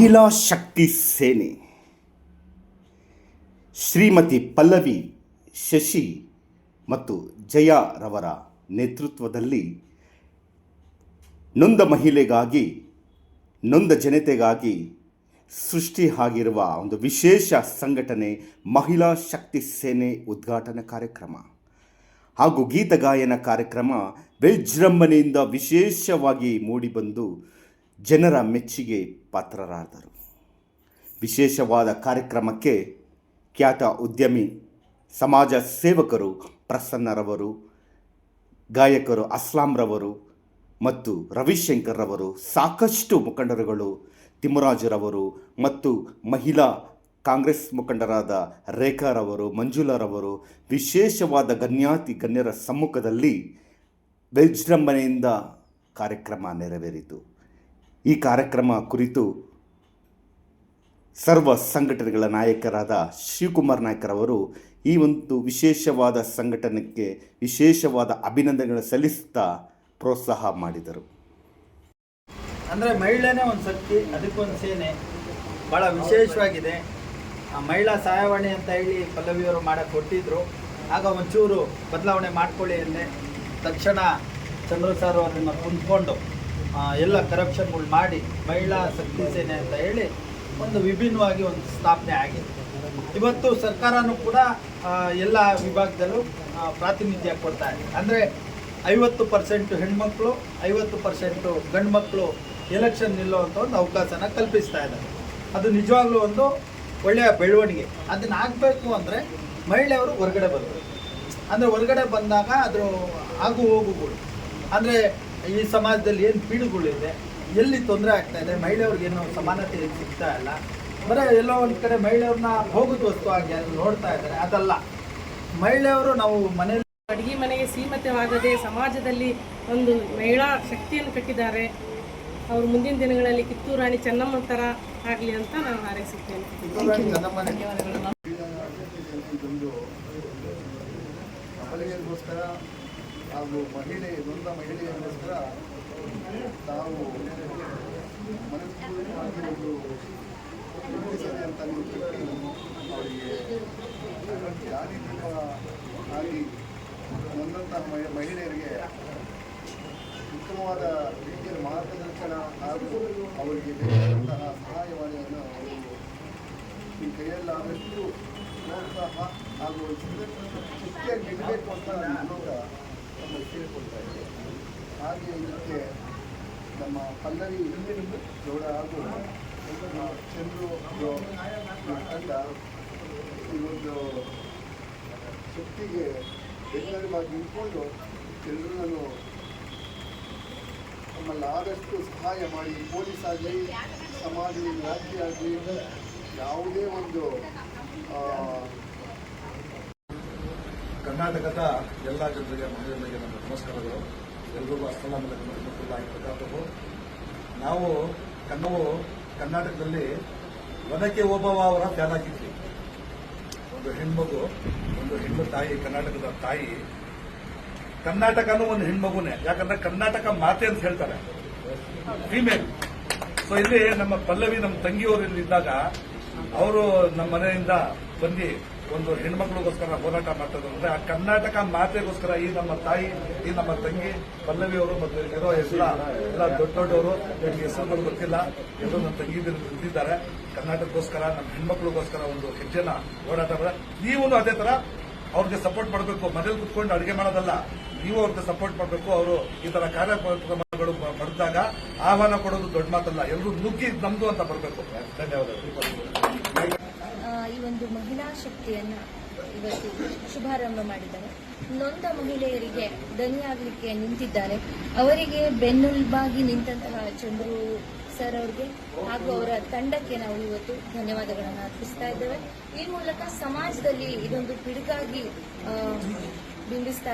ಮಹಿಳಾ ಶಕ್ತಿ ಸೇನೆ. ಶ್ರೀಮತಿ ಪಲ್ಲವಿ ಶಶಿ ಮತ್ತು ಜಯ ರವರ ನೇತೃತ್ವದಲ್ಲಿ ನೊಂದ ಮಹಿಳೆಗಾಗಿ, ನೊಂದ ಜನತೆಗಾಗಿ ಸೃಷ್ಟಿ ಆಗಿರುವ ಒಂದು ವಿಶೇಷ ಸಂಘಟನೆ ಮಹಿಳಾ ಶಕ್ತಿ ಸೇನೆ ಉದ್ಘಾಟನಾ ಕಾರ್ಯಕ್ರಮ. ಹಾಗೂ ಗೀತಗಾಯನ ಕಾರ್ಯಕ್ರಮ ವಿಜೃಂಭಣೆಯಿಂದ ವಿಶೇಷವಾಗಿ ಮೂಡಿಬಂದು ಜನರ ಮೆಚ್ಚುಗೆ ಪಾತ್ರರಾದರು. ವಿಶೇಷವಾದ ಕಾರ್ಯಕ್ರಮಕ್ಕೆ ಖ್ಯಾತ ಉದ್ಯಮಿ, ಸಮಾಜ ಸೇವಕರು ಪ್ರಸನ್ನರವರು, ಗಾಯಕರು ಅಸ್ಲಾಂರವರು ಮತ್ತು ರವಿಶಂಕರ್ ರವರು, ಸಾಕಷ್ಟು ಮುಖಂಡರುಗಳು ತಿಮ್ಮರಾಜರವರು ಮತ್ತು ಮಹಿಳಾ ಕಾಂಗ್ರೆಸ್ ಮುಖಂಡರಾದ ರೇಖಾರವರು ಮಂಜುಲಾರವರು ವಿಶೇಷವಾದ ಗಣ್ಯಾತಿ ಗಣ್ಯರ ಸಮ್ಮುಖದಲ್ಲಿ ವಿಜೃಂಭಣೆಯಿಂದ ಕಾರ್ಯಕ್ರಮ ನೆರವೇರಿತು. ಈ ಕಾರ್ಯಕ್ರಮ ಕುರಿತು ಸರ್ವ ಸಂಘಟನೆಗಳ ನಾಯಕರಾದ ಶಿವಕುಮಾರ್ ನಾಯ್ಕರವರು ಈ ಒಂದು ವಿಶೇಷವಾದ ಸಂಘಟನೆಗೆ ವಿಶೇಷವಾದ ಅಭಿನಂದನೆಗಳನ್ನು ಸಲ್ಲಿಸುತ್ತಾ ಪ್ರೋತ್ಸಾಹ ಮಾಡಿದರು. ಅಂದರೆ ಮಹಿಳೆನೇ ಒಂದು ಶಕ್ತಿ ಅದಕ್ಕೊಂದು ಸೇನೆ. ಭಾಳ ವಿಶೇಷವಾಗಿದೆ. ಆ ಮಹಿಳಾ ಸಹಾಯವಾಣಿ ಅಂತ ಹೇಳಿ ಪಲ್ಲವಿಯವರು ಮಾಡಕ್ಕೆ ಕೊಟ್ಟಿದ್ದರು ಆಗ ಒಂಚೂರು ಬದಲಾವಣೆ ಮಾಡಿಕೊಳ್ಳಿ ಅಂದೆ. ತಕ್ಷಣ ಚಂದ್ರ ಸರ್ ಅದನ್ನು ಕುಂತ್ಕೊಂಡು ಎಲ್ಲ ಕರಪ್ಷನ್ಗಳು ಮಾಡಿ ಮಹಿಳಾ ಶಕ್ತಿ ಸೇನೆ ಅಂತ ಹೇಳಿ ಒಂದು ವಿಭಿನ್ನವಾಗಿ ಒಂದು ಸ್ಥಾಪನೆ ಆಗಿದೆ. ಇವತ್ತು ಸರ್ಕಾರನೂ ಕೂಡ ಎಲ್ಲ ವಿಭಾಗದಲ್ಲೂ ಪ್ರಾತಿನಿಧ್ಯ ಕೊಡ್ತಾ ಇದೆ. ಅಂದರೆ ಐವತ್ತು ಪರ್ಸೆಂಟು ಹೆಣ್ಮಕ್ಳು, ಐವತ್ತು ಪರ್ಸೆಂಟು ಗಂಡು ಮಕ್ಕಳು ಎಲೆಕ್ಷನ್ ನಿಲ್ಲುವಂಥ ಒಂದು ಅವಕಾಶನ ಕಲ್ಪಿಸ್ತಾ ಇದ್ದಾರೆ. ಅದು ನಿಜವಾಗ್ಲೂ ಒಂದು ಒಳ್ಳೆಯ ಬೆಳವಣಿಗೆ. ಅದನ್ನ ಆಗಬೇಕು ಅಂದರೆ ಮಹಿಳೆಯರು ಹೊರಗಡೆ ಬರಬೇಕು. ಅಂದರೆ ಹೊರಗಡೆ ಬಂದಾಗ ಅದು ಆಗು ಹೋಗುಗಳು ಅಂದರೆ ಈ ಸಮಾಜದಲ್ಲಿ ಏನು ಪೀಡುಗಳಿದೆ ಎಲ್ಲಿ ತೊಂದರೆ ಆಗ್ತಾ ಇದೆ ಮಹಿಳೆಯವ್ರಿಗೆ ಏನು ಸಮಾನತೆ ಏನು ಸಿಗ್ತಾ ಇಲ್ಲ. ಬರೀ ಎಲ್ಲೋ ಒಂದು ಕಡೆ ಮಹಿಳೆಯವ್ರನ್ನ ಹೋಗುದು ವಸ್ತು ಆಗಿ ಅದು ನೋಡ್ತಾ ಇದ್ದಾರೆ ಅದಲ್ಲ. ಮಹಿಳೆಯವರು ನಾವು ಮನೆಯಲ್ಲಿ ಅಡುಗೆ ಮನೆಗೆ ಸೀಮಿತವಾಗದೆ ಸಮಾಜದಲ್ಲಿ ಒಂದು ಮಹಿಳಾ ಶಕ್ತಿಯನ್ನು ಕಟ್ಟಿದ್ದಾರೆ. ಅವರು ಮುಂದಿನ ದಿನಗಳಲ್ಲಿ ಕಿತ್ತೂರು ರಾಣಿ ಚೆನ್ನಮ್ಮ ಥರ ಆಗಲಿ ಅಂತ ನಾನು ಹಾರೈಸುತ್ತೇನೆ. ಇದೊಂದು ಮಹಿಳೆಯರಿಗೋಸ್ಕರ ಹಾಗೂ ಮಹಿಳೆ ನೊಂದ ಮಹಿಳೆಯರಿಗೋಸ್ಕರ ತಾವು ಮನಸ್ಪೂರ್ವಕವಾಗಿ ಒಂದು ಸರಿ ಅಂತ ಅವರಿಗೆ ಜಾಗೃತಿಕ ಆಗಿ ನೊಂದಂತಹ ಮಹಿ- ಮಹಿಳೆಯರಿಗೆ ಉತ್ತಮವಾದ ರೀತಿಯಲ್ಲಿ ಮಾರ್ಗದರ್ಶನ ಹಾಗೂ ಅವರಿಗೆ ಬೇಕಾದಂತಹ ಸಹಾಯವಾಣಿಯನ್ನು ಅವರು ಈ ಕೈಯಲ್ಲಾದಷ್ಟು ಪ್ರೋತ್ಸಾಹ ಹಾಗೂ ಶಕ್ತಿಯಾಗಿ ನಿಲ್ಲಬೇಕು ಅಂತ ಇದೆ ಹಾಗೆ ಇದಕ್ಕೆ ನಮ್ಮ ಪಲ್ಲವಿ ಗೌಡ ಹಾಗೂ ನಮ್ಮ ಚಂದ್ರು ತಂಡ ಈ ಒಂದು ಶಕ್ತಿಗೆ ಬೆನ್ನೆಲುಬಾಗಿ ನಿಂತ್ಕೊಂಡು ಎಲ್ಲರನ್ನು ನಮ್ಮಲ್ಲಿ ಆದಷ್ಟು ಸಹಾಯ ಮಾಡಿ ಪೊಲೀಸ್ ಆಗಲಿ ಸಮಾಜ ರಾಜ್ಯ ಆಗಲಿ ಯಾವುದೇ ಒಂದು ಕರ್ನಾಟಕದ ಎಲ್ಲ ಜನರಿಗೆ ಮಹಿಳೆಯರಿಗೆ ನನ್ನ ನಮಸ್ಕಾರಗಳು. ಎಲ್ರಿಗೂ ಪ್ರಕಾಶವು ನಾವು ಕನ್ನವು ಕರ್ನಾಟಕದಲ್ಲಿ ಒನಕೆ ಓಬವ್ವ ಅವರ ಫ್ಯಾನ್ ಆಗಿದ್ವಿ ಒಂದು ಹೆಣ್ಮಗು, ಒಂದು ಹೆಣ್ಣು ತಾಯಿ, ಕರ್ನಾಟಕದ ತಾಯಿ. ಕರ್ನಾಟಕನೂ ಒಂದು ಹೆಣ್ಮಗುನೇ. ಯಾಕಂದ್ರೆ ಕರ್ನಾಟಕ ಮಾತೆ ಅಂತ ಹೇಳ್ತಾರೆ. ಫಿಮೇಲ್ ಸೊ ಇಲ್ಲಿ ನಮ್ಮ ಪಲ್ಲವಿ ನಮ್ಮ ತಂಗಿಯವರು ಇಲ್ಲಿ ಇದ್ದಾಗ ಅವರು ನಮ್ಮ ಮನೆಯಿಂದ ಬಂದು ಒಂದು ಹೆಣ್ಮಕ್ಳಿಗೋಸ್ಕರ ಹೋರಾಟ ಮಾಡ್ತದೆ ಅಂದ್ರೆ ಆ ಕರ್ನಾಟಕ ಮಾತೆಗೋಸ್ಕರ ಈ ನಮ್ಮ ತಾಯಿ, ಈ ನಮ್ಮ ತಂಗಿ ಪಲ್ಲವಿಯವರು ಮತ್ತು ಇರೋ ಎಲ್ಲ ಎಲ್ಲ ದೊಡ್ಡ ದೊಡ್ಡವರು ನನಗೆ ಹೆಸರುಗಳು ಗೊತ್ತಿಲ್ಲ. ಎಲ್ಲರೂ ನಮ್ಮ ತಂಗಿ ನಿಂತಿದ್ದಾರೆ. ಕರ್ನಾಟಕಕ್ಕೋಸ್ಕರ, ನಮ್ಮ ಹೆಣ್ಮಕ್ಳಿಗೋಸ್ಕರ ಒಂದು ಹೆಜ್ಜೆನ ಹೋರಾಟ ಮಾಡ ನೀವು ಅದೇ ತರ ಅವ್ರಿಗೆ ಸಪೋರ್ಟ್ ಮಾಡಬೇಕು. ಮನೇಲಿ ಕುತ್ಕೊಂಡು ಅಡುಗೆ ಮಾಡೋದಲ್ಲ. ನೀವು ಅವ್ರಿಗೆ ಸಪೋರ್ಟ್ ಮಾಡಬೇಕು. ಅವರು ಈ ತರ ಕಾರ್ಯಕ್ರಮಗಳು ಬರೆದಾಗ ಆಹ್ವಾನ ಕೊಡೋದು ದೊಡ್ಡ ಮಾತಲ್ಲ. ಎಲ್ಲರೂ ನುಗ್ಗಿ ನಮ್ದು ಅಂತ ಬರಬೇಕು. ಧನ್ಯವಾದಗಳು. ಈ ಒಂದು ಮಹಿಳಾ ಶಕ್ತಿಯನ್ನ ಇವತ್ತು ಶುಭಾರಂಭ ಮಾಡಿದ್ದಾರೆ. ನೊಂದ ಮಹಿಳೆಯರಿಗೆ ದನಿಯಾಗಲಿಕ್ಕೆ ನಿಂತಿದ್ದಾರೆ. ಅವರಿಗೆ ಬೆನ್ನೆಲುಬಾಗಿ ನಿಂತಹ ಚಂದ್ರು ಸರ್ ಅವರಿಗೆ ಹಾಗೂ ಅವರ ತಂಡಕ್ಕೆ ನಾವು ಇವತ್ತು ಧನ್ಯವಾದಗಳನ್ನು ಅರ್ಪಿಸ್ತಾ ಇದ್ದೇವೆ. ಈ ಮೂಲಕ ಸಮಾಜದಲ್ಲಿ ಇದೊಂದು ಪಿಡುಗಾಗಿ ಬಿಂಬಿಸ್ತಾ